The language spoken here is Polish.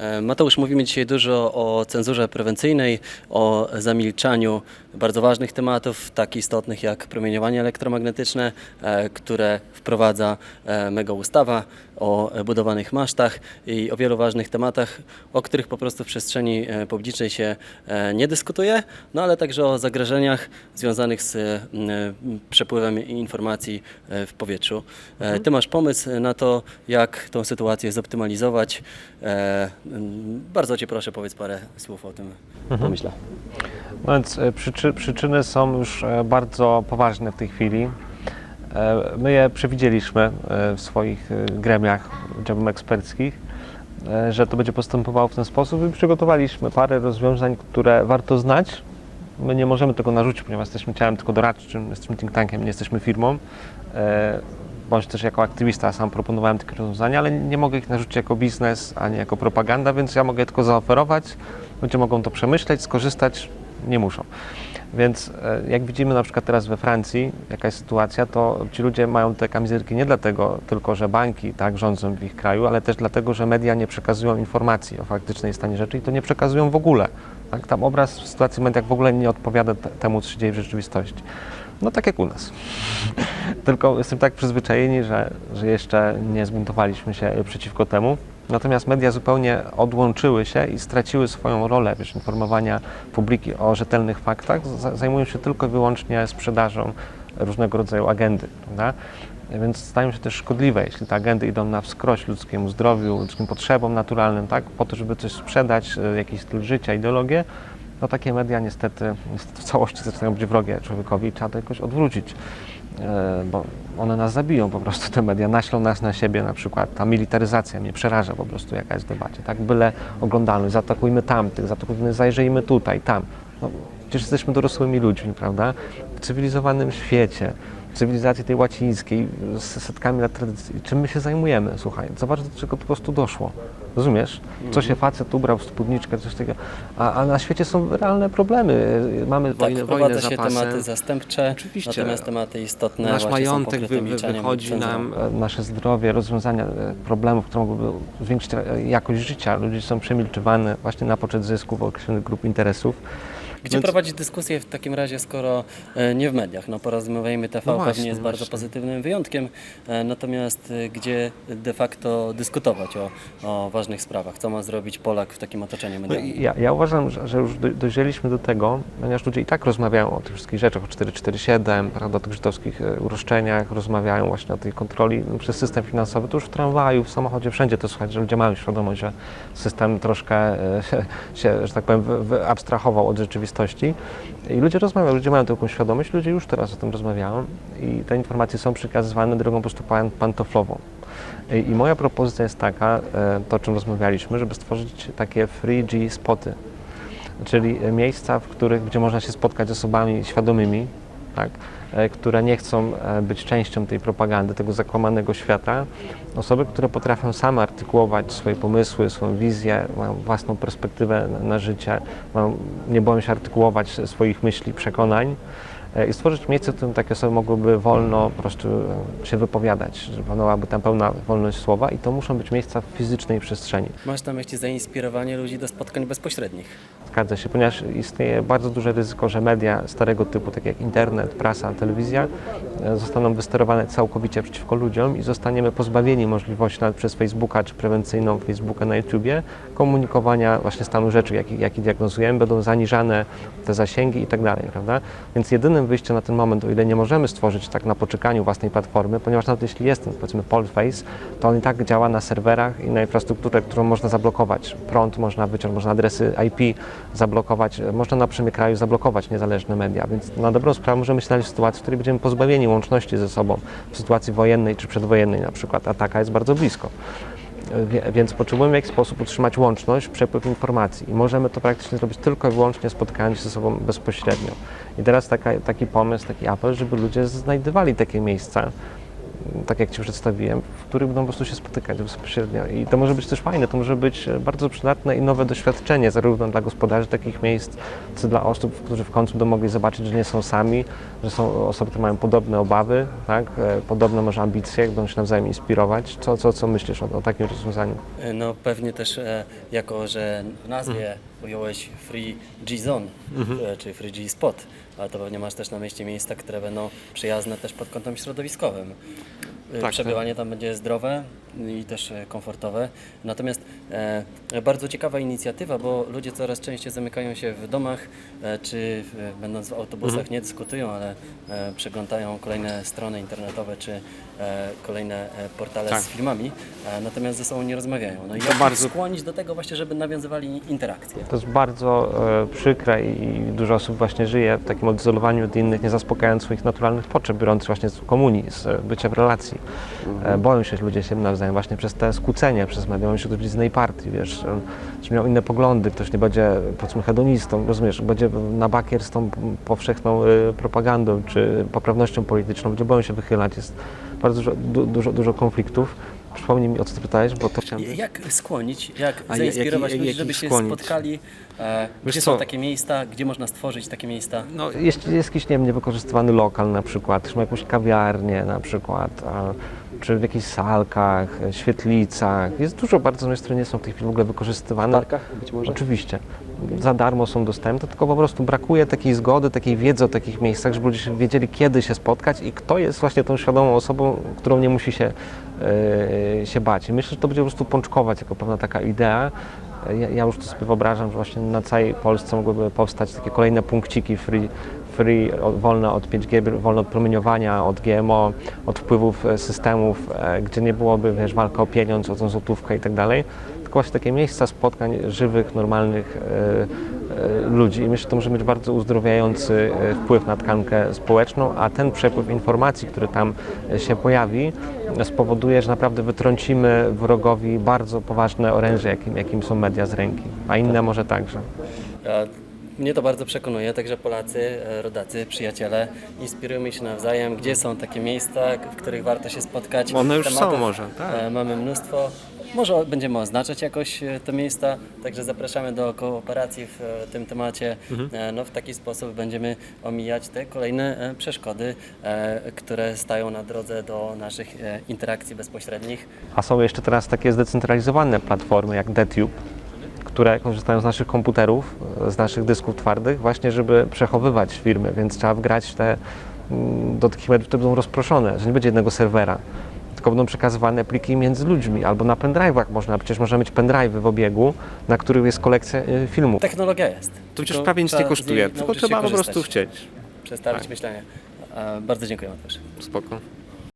E, Mateusz, mówimy dzisiaj dużo o cenzurze prewencyjnej, o zamilczaniu bardzo ważnych tematów, tak istotnych jak promieniowanie elektromagnetyczne, e, które wprowadza e, mega ustawa o budowanych masztach i o wielu ważnych tematach, o których po prostu w przestrzeni publicznej się nie dyskutuje, no ale także o zagrożeniach związanych z przepływem informacji w powietrzu. E, Ty masz pomysł na to, jak tą sytuację zoptymalizować. E, m, Bardzo Cię proszę, powiedz parę słów o tym pomyśle. No więc e, przyczy, przyczyny są już e, bardzo poważne w tej chwili. E, My je przewidzieliśmy w swoich gremiach, działam eksperckich, że to będzie postępowało w ten sposób i przygotowaliśmy parę rozwiązań, które warto znać. My nie możemy tego narzucić, ponieważ jesteśmy ciałem tylko doradczym, jesteśmy think tankiem, nie jesteśmy firmą. Bądź też jako aktywista sam proponowałem takie rozwiązania, ale nie mogę ich narzucić jako biznes, ani jako propaganda, więc ja mogę tylko zaoferować. Ludzie mogą to przemyśleć, skorzystać, nie muszą. Więc e, jak widzimy na przykład teraz we Francji, jaka jest sytuacja, to ci ludzie mają te kamizelki nie dlatego tylko, że banki tak rządzą w ich kraju, ale też dlatego, że media nie przekazują informacji o faktycznej stanie rzeczy i to nie przekazują w ogóle. Tak? Tam obraz w sytuacji w mediach w ogóle nie odpowiada te- temu, co się dzieje w rzeczywistości. No tak jak u nas. Tylko jestem tak przyzwyczajeni, że, że jeszcze nie zbuntowaliśmy się przeciwko temu. Natomiast media zupełnie odłączyły się i straciły swoją rolę wiesz, informowania publiki o rzetelnych faktach. Zajmują się tylko i wyłącznie sprzedażą różnego rodzaju agendy. Prawda? Więc stają się też szkodliwe, jeśli te agendy idą na wskroś ludzkiemu zdrowiu, ludzkim potrzebom naturalnym, tak? po to, żeby coś sprzedać, e, jakiś styl życia, ideologię, no takie media niestety, niestety w całości zaczynają być wrogie człowiekowi i trzeba to jakoś odwrócić, e, bo one nas zabiją po prostu, te media naślą nas na siebie na przykład. Ta militaryzacja mnie przeraża po prostu, jaka jest w debacie, tak? Byle oglądalność, zaatakujmy tamtych, zaatakujmy, zajrzyjmy tutaj, tam. No, przecież jesteśmy dorosłymi ludźmi, prawda? W cywilizowanym świecie, cywilizacji tej łacińskiej, z setkami lat tradycji. Czym my się zajmujemy? Słuchaj, zobacz, do czego po prostu doszło. Rozumiesz? Co się facet ubrał spódniczkę, coś takiego. A, a na świecie są realne problemy. Mamy Tak, wojnę, wojnę się tematy zastępcze, Oczywiście. natomiast tematy istotne Nasz majątek wy, wy, wychodzi nam, e, nasze zdrowie, rozwiązania e, problemów, które mogłyby zwiększyć e, jakość życia. Ludzie są przemilczywani właśnie na poczet zysków określonych grup interesów. Gdzie Więc- prowadzić dyskusję w takim razie, skoro e, nie w mediach? No Porozumiewajmy TV No właśnie, pewnie jest bardzo właśnie. pozytywnym wyjątkiem, e, natomiast e, gdzie de facto dyskutować o, o ważnych sprawach? Co ma zrobić Polak w takim otoczeniu No medialnym? i ja, ja uważam, że, że już do, dojrzeliśmy do tego, ponieważ ludzie i tak rozmawiają o tych wszystkich rzeczach, o 447, prawda, o tych żydowskich uroszczeniach, rozmawiają właśnie o tej kontroli no, przez system finansowy. To już w tramwaju, w samochodzie, wszędzie to słychać, że ludzie mają świadomość, że system troszkę się, że tak powiem, wyabstrahował od rzeczywistości. I ludzie rozmawiają, ludzie mają taką świadomość, ludzie już teraz o tym rozmawiają i te informacje są przekazywane drogą po prostu pan- pantoflową. I moja propozycja jest taka, e, to o czym rozmawialiśmy, żeby stworzyć takie free G spoty, czyli e, miejsca, w których, gdzie można się spotkać z osobami świadomymi, tak, które nie chcą e, być częścią tej propagandy, tego zakłamanego świata. Osoby, które potrafią same artykułować swoje pomysły, swoją wizję, mają własną perspektywę na, życie, nie boją się artykułować swoich myśli, przekonań e, i stworzyć miejsce, w którym takie osoby mogłyby wolno po prostu e, się wypowiadać, że panowałaby tam pełna wolność słowa i to muszą być miejsca w fizycznej przestrzeni. Masz na myśli zainspirowanie ludzi do spotkań bezpośrednich? Zgadza się, ponieważ istnieje bardzo duże ryzyko, że media starego typu, takie jak internet, prasa, telewizja, e, zostaną wysterowane całkowicie przeciwko ludziom i zostaniemy pozbawieni możliwości nawet przez Facebooka czy prewencyjną Facebooka na YouTubie komunikowania właśnie stanu rzeczy, jaki, jaki diagnozujemy, będą zaniżane te zasięgi i tak dalej, prawda? Więc jedynym wyjściem na ten moment, o ile nie możemy stworzyć tak na poczekaniu własnej platformy, ponieważ nawet jeśli jest ten, powiedzmy Polface, to on i tak działa na serwerach i na infrastrukturę, którą można zablokować. Prąd można wyciąć, można adresy IP zablokować, e, można na przymie kraju zablokować niezależne media, więc na dobrą sprawę możemy się znaleźć w sytuacji, w której będziemy pozbawieni łączności ze sobą w sytuacji wojennej czy przedwojennej na przykład, a taka jest bardzo blisko. Więc potrzebujemy w jakiś sposób utrzymać łączność, przepływ informacji i możemy to praktycznie zrobić tylko i wyłącznie spotkając się ze sobą bezpośrednio. I teraz taka, taki pomysł, taki apel, żeby ludzie znajdowali takie miejsca, tak jak Ci przedstawiłem, w których będą po prostu się spotykać bezpośrednio. I to może być też fajne, to może być e, bardzo przydatne i nowe doświadczenie, zarówno dla gospodarzy takich miejsc, co dla osób, którzy w końcu będą mogli zobaczyć, że nie są sami, że są osoby, które mają podobne obawy, tak? e, podobne może ambicje, będą się nawzajem inspirować. Co, co, co myślisz o, o takim rozwiązaniu? No pewnie też e, jako, że w nazwie ująłeś Free G Zone, e, czy Free G Spot, ale to pewnie masz też na myśli miejsca, które będą przyjazne też pod kątem środowiskowym. E, Tak, Przebywanie tam będzie zdrowe i też e, komfortowe. Natomiast e, bardzo ciekawa inicjatywa, bo ludzie coraz częściej zamykają się w domach, e, czy będąc w autobusach nie dyskutują, ale e, przeglądają kolejne strony internetowe, czy e, kolejne portale Tak. z filmami, e, natomiast ze sobą nie rozmawiają. No i To jak bardzo- skłonić do tego właśnie, żeby nawiązywali interakcje? To jest bardzo e, przykre i dużo osób właśnie żyje w takim odizolowaniu od innych, nie zaspokajając swoich naturalnych potrzeb, biorąc właśnie z komunii, z bycia w relacji. E, boją się ludzie się nawzajem właśnie przez te skłócenie, przez media. Boją się ktoś z innej partii, wiesz, że miał inne poglądy, ktoś nie będzie powiedzmy hedonistą, rozumiesz, będzie na bakier z tą powszechną e, propagandą czy poprawnością polityczną, ludzie boją się wychylać, jest bardzo dużo, du, dużo, dużo konfliktów. Przypomnij mi, o co ty pytałeś, bo to chciałem... Jak skłonić, jak A zainspirować jaki- ludzi, żeby się skłonić? spotkali? E, gdzie co? są takie miejsca, gdzie można stworzyć takie miejsca? No, jeśli jest jakiś, nie wiem, niewykorzystywany lokal na przykład, czy ma jakąś kawiarnię na przykład, a, czy w jakichś salkach, świetlicach. Jest dużo bardzo miejsc, które nie są w tej chwili w ogóle wykorzystywane. parkach być może? Oczywiście. Za darmo są dostępne, tylko po prostu brakuje takiej zgody, takiej wiedzy o takich miejscach, żeby ludzie wiedzieli, kiedy się spotkać i kto jest właśnie tą świadomą osobą, którą nie musi się, e, się bać. Myślę, że to będzie po prostu pączkować jako pewna taka idea. Ja, ja już to sobie wyobrażam, że właśnie na całej Polsce mogłyby powstać takie kolejne punkciki free, free wolne od 5G, wolne od promieniowania, od GMO, od wpływów e, systemów, e, gdzie nie byłoby wiesz, walka o pieniądz, o tą złotówkę i tak dalej, tylko właśnie takie miejsca spotkań żywych, normalnych e, e, ludzi. I myślę, że to może mieć bardzo uzdrowiający e, wpływ na tkankę społeczną, a ten przepływ informacji, który tam się pojawi, spowoduje, że naprawdę wytrącimy wrogowi bardzo poważne oręże, jakim, jakim są media z ręki, a inne może także. Mnie to bardzo przekonuje, także Polacy, rodacy, przyjaciele, inspirujmy się nawzajem, gdzie są takie miejsca, w których warto się spotkać. One już są Tematów, może, tak. Mamy mnóstwo. Może będziemy oznaczać jakoś te miejsca, także zapraszamy do kooperacji w e, tym temacie. Mhm. E, No, w taki sposób będziemy omijać te kolejne e, przeszkody, które stają na drodze do naszych interakcji bezpośrednich. A są jeszcze teraz takie zdecentralizowane platformy jak DTube, które korzystają z naszych komputerów, z naszych dysków twardych, właśnie żeby przechowywać firmy, więc trzeba wgrać te mm, do takich mediów, które będą rozproszone, że nie będzie jednego serwera, tylko będą przekazywane pliki między ludźmi albo na pendrive'ach można, przecież można mieć pendrive'y w obiegu, na których jest kolekcja y, filmów. Technologia jest. To przecież prawie nic nie kosztuje, tylko trzeba po prostu chcieć. Przestawić Tak. myślenie. Bardzo dziękuję Mateusz. Spoko.